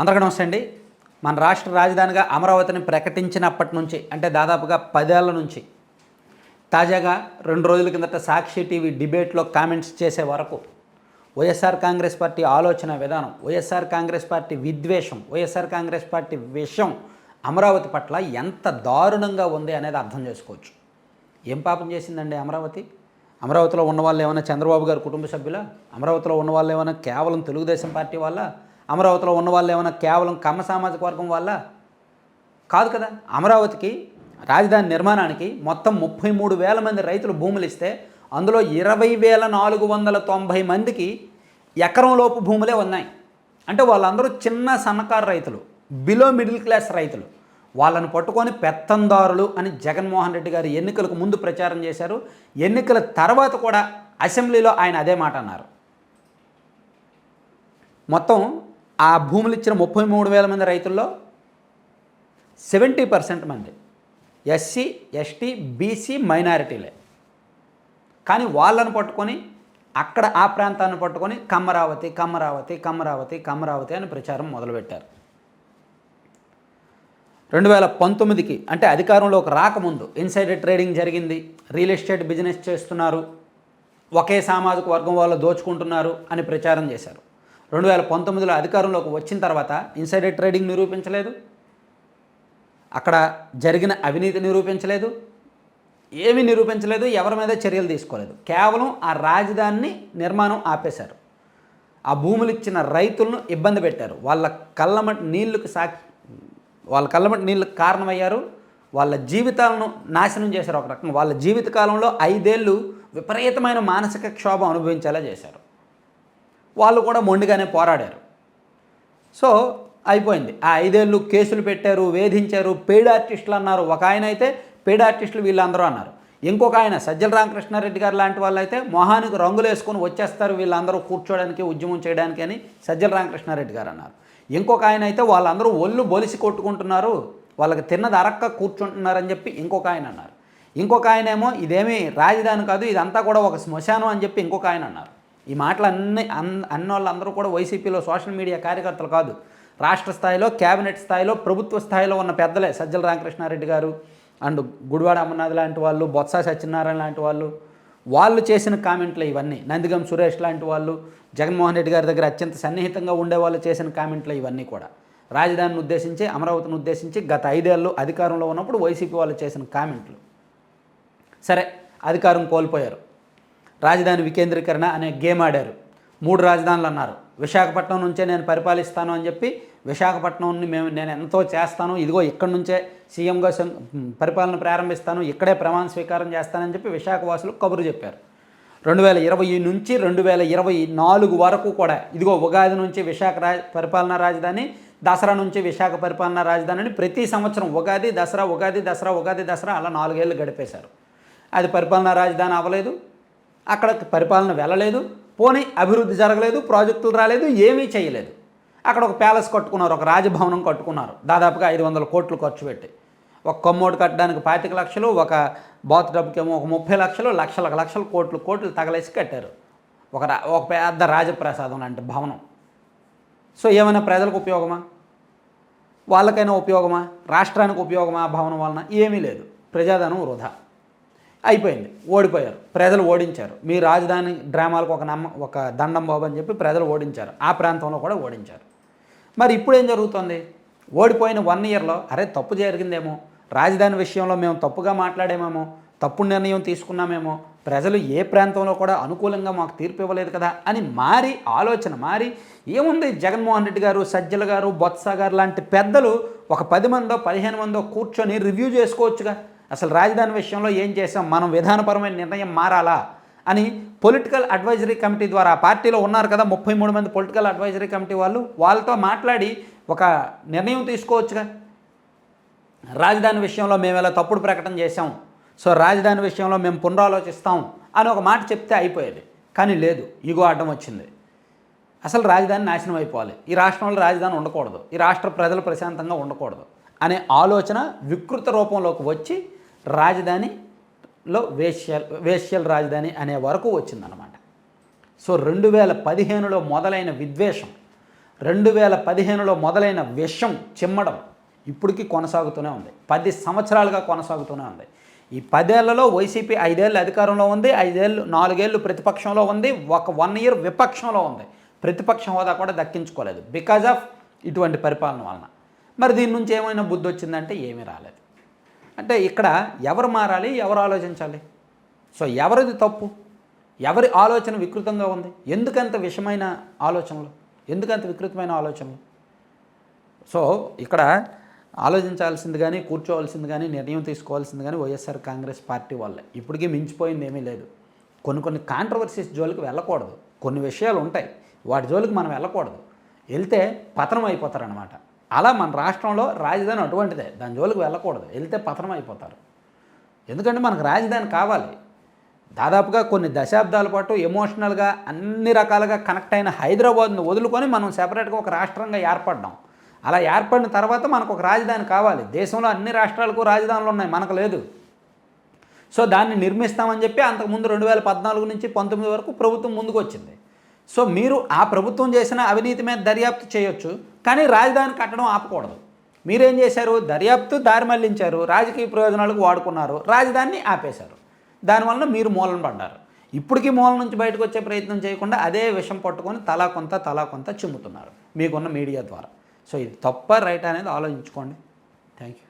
అందరికీ నమస్తే అండి. మన రాష్ట్ర రాజధానిగా అమరావతిని ప్రకటించినప్పటి నుంచి అంటే దాదాపుగా పదేళ్ళ నుంచి తాజాగా రెండు రోజుల కిందట సాక్షి టీవీ డిబేట్లో కామెంట్స్ చేసే వరకు వైఎస్ఆర్ కాంగ్రెస్ పార్టీ ఆలోచన విధానం వైఎస్ఆర్ కాంగ్రెస్ పార్టీ విద్వేషం వైఎస్ఆర్ కాంగ్రెస్ పార్టీ విషం అమరావతి పట్ల ఎంత దారుణంగా ఉంది అనేది అర్థం చేసుకోవచ్చు. ఏం పాపం చేసిందండి అమరావతి? అమరావతిలో ఉన్న వాళ్ళు ఏమైనా చంద్రబాబు గారి కుటుంబ సభ్యుల? అమరావతిలో ఉన్న వాళ్ళు ఏమైనా కేవలం తెలుగుదేశం పార్టీ వాళ్ళ? అమరావతిలో ఉన్న వాళ్ళు ఏమైనా కేవలం కమ్మ సామాజిక వర్గం వల్ల కాదు కదా. అమరావతికి రాజధాని నిర్మాణానికి మొత్తం ముప్పై మూడు వేల మంది రైతులు భూములు ఇస్తే అందులో ఇరవై వేల నాలుగు వందల తొంభై మందికి ఎకరం లోపు భూములే ఉన్నాయి. అంటే వాళ్ళందరూ చిన్న సన్నకారు రైతులు బిలో మిడిల్ క్లాస్ రైతులు. వాళ్ళను పట్టుకొని పెత్తందారులు అని జగన్మోహన్ రెడ్డి గారు ఎన్నికలకు ముందు ప్రచారం చేశారు. ఎన్నికల తర్వాత కూడా అసెంబ్లీలో ఆయన అదే మాట అన్నారు. మొత్తం ఆ భూములు ఇచ్చిన ముప్పై మూడు వేల మంది రైతుల్లో సెవెంటీ పర్సెంట్ మంది ఎస్సీ ఎస్టీ బీసీ మైనారిటీలే. కానీ వాళ్ళను పట్టుకొని అక్కడ ఆ ప్రాంతాన్ని పట్టుకొని కమ్మరావతి కమ్మరావతి కమ్మరావతి కమ్మరావతి అని ప్రచారం మొదలుపెట్టారు. రెండు వేల పంతొమ్మిదికి అంటే అధికారంలోకి రాకముందు ఇన్సైడర్ ట్రేడింగ్ జరిగింది. రియల్ ఎస్టేట్ బిజినెస్ చేస్తున్నారు. ఒకే సామాజిక వర్గం వాళ్ళు దోచుకుంటున్నారు అని ప్రచారం చేశారు. రెండు వేల పంతొమ్మిదిలో అధికారంలోకి వచ్చిన తర్వాత ఇన్సైడర్ ట్రేడింగ్ నిరూపించలేదు. అక్కడ జరిగిన అవినీతి నిరూపించలేదు. ఏమీ నిరూపించలేదు ఎవరి మీద చర్యలు తీసుకోలేదు. కేవలం ఆ రాజధానిని నిర్మాణం ఆపేశారు. ఆ భూములు ఇచ్చిన రైతులను ఇబ్బంది పెట్టారు. వాళ్ళ కళ్ళమటి నీళ్ళకు సా వాళ్ళ కళ్ళమటి నీళ్ళకు కారణమయ్యారు. వాళ్ళ జీవితాలను నాశనం చేశారు ఒక రకంగా. వాళ్ళ జీవితకాలంలో ఐదేళ్ళు విపరీతమైన మానసిక క్షోభం అనుభవించేలా చేశారు. వాళ్ళు కూడా మొండిగానే పోరాడారు. సో అయిపోయింది. ఆ ఐదేళ్ళు కేసులు పెట్టారు వేధించారు పెయిడ్ ఆర్టిస్టులు అన్నారు. ఒక ఆయన అయితే పెయిడ్ ఆర్టిస్టులు వీళ్ళందరూ అన్నారు. ఇంకొక ఆయన సజ్జల రామకృష్ణారెడ్డి గారు లాంటి వాళ్ళు అయితే మొహానికి రంగులు వేసుకొని వచ్చేస్తారు వీళ్ళందరూ కూర్చోడానికి ఉద్యమం చేయడానికి అని సజ్జల రామకృష్ణారెడ్డి గారు అన్నారు. ఇంకొక ఆయన అయితే వాళ్ళందరూ ఒళ్ళు బొలిసి కొట్టుకుంటున్నారు వాళ్ళకి తిన్నది అరక్క కూర్చుంటున్నారని చెప్పి ఇంకొక ఆయన అన్నారు. ఇంకొక ఆయన ఏమో ఇదేమీ రాజధాని కాదు ఇదంతా కూడా ఒక శ్మశానం అని చెప్పి ఇంకొక ఆయన అన్నారు. ఈ మాటలు అన్ని అన్ అన్న వాళ్ళందరూ కూడా వైసీపీలో సోషల్ మీడియా కార్యకర్తలు కాదు. రాష్ట్ర స్థాయిలో కేబినెట్ స్థాయిలో ప్రభుత్వ స్థాయిలో ఉన్న పెద్దలే సజ్జల రామకృష్ణారెడ్డి గారు అండ్ గుడివాడ అమర్నాథ్ లాంటి వాళ్ళు బొత్స సత్యనారాయణ లాంటి వాళ్ళు. వాళ్ళు చేసిన కామెంట్లు ఇవన్నీ. నందిగం సురేష్ లాంటి వాళ్ళు జగన్మోహన్ రెడ్డి గారి దగ్గర అత్యంత సన్నిహితంగా ఉండే వాళ్ళు చేసిన కామెంట్లు ఇవన్నీ కూడా. రాజధానిని ఉద్దేశించి అమరావతిని ఉద్దేశించి గత ఐదేళ్ళు అధికారంలో ఉన్నప్పుడు వైసీపీ వాళ్ళు చేసిన కామెంట్లు. సరే అధికారం కోల్పోయారు. రాజధాని వికేంద్రీకరణ అనే గేమ్ ఆడారు. మూడు రాజధానులు అన్నారు. విశాఖపట్నం నుంచే నేను పరిపాలిస్తాను అని చెప్పి విశాఖపట్నంని మేము నేను ఎంతో చేస్తాను. ఇదిగో ఇక్కడి నుంచే సీఎంగా సం- పరిపాలన ప్రారంభిస్తాను. ఇక్కడే ప్రమాణ స్వీకారం చేస్తానని చెప్పి విశాఖవాసులు కబురు చెప్పారు. రెండు వేల ఇరవై నుంచి రెండు వేల ఇరవై నాలుగు వరకు కూడా ఇదిగో ఉగాది నుంచి విశాఖ రాజ పరిపాలనా రాజధాని దసరా నుంచి విశాఖ పరిపాలనా రాజధాని అని ప్రతి సంవత్సరం ఉగాది దసరా ఉగాది దసరా ఉగాది దసరా అలా నాలుగేళ్ళు గడిపేశారు. అది పరిపాలనా రాజధాని అవ్వలేదు. అక్కడ పరిపాలన వెళ్ళలేదు పోనీ అభివృద్ధి జరగలేదు ప్రాజెక్టులు రాలేదు ఏమీ చేయలేదు. అక్కడ ఒక ప్యాలెస్ కట్టుకున్నారు ఒక రాజభవనం కట్టుకున్నారు. దాదాపుగా ఐదు వందల కోట్లు ఖర్చు పెట్టి. ఒక కొమ్మోడు కట్టడానికి పాతిక లక్షలు ఒక బాత్ టబ్కేమో ఒక ముప్పై లక్షలు లక్షల లక్షల కోట్లు కోట్లు తగలేసి కట్టారు. ఒక రా ఒక పెద్ద రాజప్రసాదం లాంటి భవనం. సో ఏమైనా ప్రజలకు ఉపయోగమా? వాళ్ళకైనా ఉపయోగమా? రాష్ట్రానికి ఉపయోగమా భవనం వలన? ఏమీ లేదు. ప్రజాధనం వృధా. అయిపోయింది. ఓడిపోయారు. ప్రజలు ఓడించారు. మీ రాజధాని డ్రామాలకు ఒక నమ్మ ఒక దండం బాబు అని చెప్పి ప్రజలు ఓడించారు. ఆ ప్రాంతంలో కూడా ఓడించారు. మరి ఇప్పుడు ఏం జరుగుతుంది? ఓడిపోయిన వన్ ఇయర్లో అరే తప్పు జరిగిందేమో? రాజధాని విషయంలో మేము తప్పుగా మాట్లాడేమేమో? తప్పు నిర్ణయం తీసుకున్నామేమో? ప్రజలు ఏ ప్రాంతంలో కూడా అనుకూలంగా మాకు తీర్పు ఇవ్వలేదు కదా అని మారి ఆలోచన మారి ఏముంది? జగన్మోహన్ రెడ్డి గారు సజ్జల గారు బొత్స గారు లాంటి పెద్దలు ఒక పది మందో పదిహేను మందో కూర్చొని రివ్యూ చేసుకోవచ్చుగా. అసలు రాజధాని విషయంలో ఏం చేసాం మనం విధానపరమైన నిర్ణయం మారాలా? అని పొలిటికల్ అడ్వైజరీ కమిటీ ద్వారా పార్టీలో ఉన్నారు కదా ముప్పై మూడు మంది పొలిటికల్ అడ్వైజరీ కమిటీ వాళ్ళు వాళ్ళతో మాట్లాడి ఒక నిర్ణయం తీసుకోవచ్చుగా. రాజధాని విషయంలో మేము ఇలా తప్పుడు ప్రకటన చేశాం. సో రాజధాని విషయంలో మేము పునరాలోచిస్తాం అని ఒక మాట చెప్తే అయిపోయేది. కానీ లేదు ఇగో అడ్డం వచ్చింది. అసలు రాజధాని నాశనం అయిపోవాలి. ఈ రాష్ట్రంలో రాజధాని ఉండకూడదు. ఈ రాష్ట్ర ప్రజలు ప్రశాంతంగా ఉండకూడదు అనే ఆలోచన వికృత రూపంలోకి వచ్చి రాజధానిలో వేష్యల్ వేశ్యల్ రాజధాని అనే వరకు వచ్చిందనమాట సో రెండు వేల పదిహేనులో మొదలైన విద్వేషం రెండు వేల పదిహేనులో మొదలైన విషం చిమ్మడం ఇప్పటికీ కొనసాగుతూనే ఉంది. పది సంవత్సరాలుగా కొనసాగుతూనే ఉంది. ఈ పదేళ్ళలో వైసీపీ ఐదేళ్ళు అధికారంలో ఉంది ఐదేళ్ళు నాలుగేళ్ళు ప్రతిపక్షంలో ఉంది ఒక వన్ ఇయర్ విపక్షంలో ఉంది. ప్రతిపక్ష హోదా కూడా దక్కించుకోలేదు. బికాజ్ ఆఫ్ ఇటువంటి పరిపాలన వలన. మరి దీని నుంచి ఏమైనా బుద్ధి వచ్చిందంటే ఏమీ రాలేదు. అంటే ఇక్కడ ఎవరు మారాలి ఎవరు ఆలోచించాలి? సో ఎవరిది తప్పు? ఎవరి ఆలోచన వికృతంగా ఉంది? ఎందుకంత విషమైన ఆలోచనలు? ఎందుకంత వికృతమైన ఆలోచనలు? సో ఇక్కడ ఆలోచించాల్సింది కానీ కూర్చోవాల్సింది కానీ నిర్ణయం తీసుకోవాల్సింది కానీ వైఎస్ఆర్ కాంగ్రెస్ పార్టీ వాళ్ళే. ఇప్పటికీ మించిపోయింది ఏమీ లేదు. కొన్ని కొన్ని కాంట్రవర్సీస్ జోలికి వెళ్ళకూడదు. కొన్ని విషయాలు ఉంటాయి. వాటి జోలికి మనం వెళ్ళకూడదు. వెళ్తే పతనం అయిపోతారనమాట అలా మన రాష్ట్రంలో రాజధాని అటువంటిదే. దాని జోలికి వెళ్ళకూడదు. వెళ్తే పతనం అయిపోతారు. ఎందుకంటే మనకు రాజధాని కావాలి. దాదాపుగా కొన్ని దశాబ్దాల పాటు ఎమోషనల్గా అన్ని రకాలుగా కనెక్ట్ అయిన హైదరాబాద్ను వదులుకొని మనం సెపరేట్గా ఒక రాష్ట్రంగా ఏర్పడ్డాం. అలా ఏర్పడిన తర్వాత మనకు ఒక రాజధాని కావాలి. దేశంలో అన్ని రాష్ట్రాలకు రాజధానులు ఉన్నాయి. మనకు లేదు. సో దాన్ని నిర్మిస్తామని చెప్పి అంతకుముందు రెండు వేల పద్నాలుగు నుంచి పంతొమ్మిది వరకు ప్రభుత్వం ముందుకు వచ్చింది సో మీరు ఆ ప్రభుత్వం చేసిన అవినీతి మీద దర్యాప్తు చేయొచ్చు కానీ రాజధాని కట్టడం ఆపకూడదు. మీరేం చేశారు? దర్యాప్తు దారి మళ్ళించారు రాజకీయ ప్రయోజనాలకు వాడుకున్నారు రాజధానిని ఆపేశారు. దానివల్ల మీరు మూలన పడ్డారు. ఇప్పటికీ మూల నుంచి బయటకు వచ్చే ప్రయత్నం చేయకుండా అదే విషం పట్టుకొని తలా కొంత తలా కొంత చిమ్ముతున్నారు మీకున్న మీడియా ద్వారా. సో ఇది తప్ప రైట్ అనేది ఆలోచించుకోండి. Thank you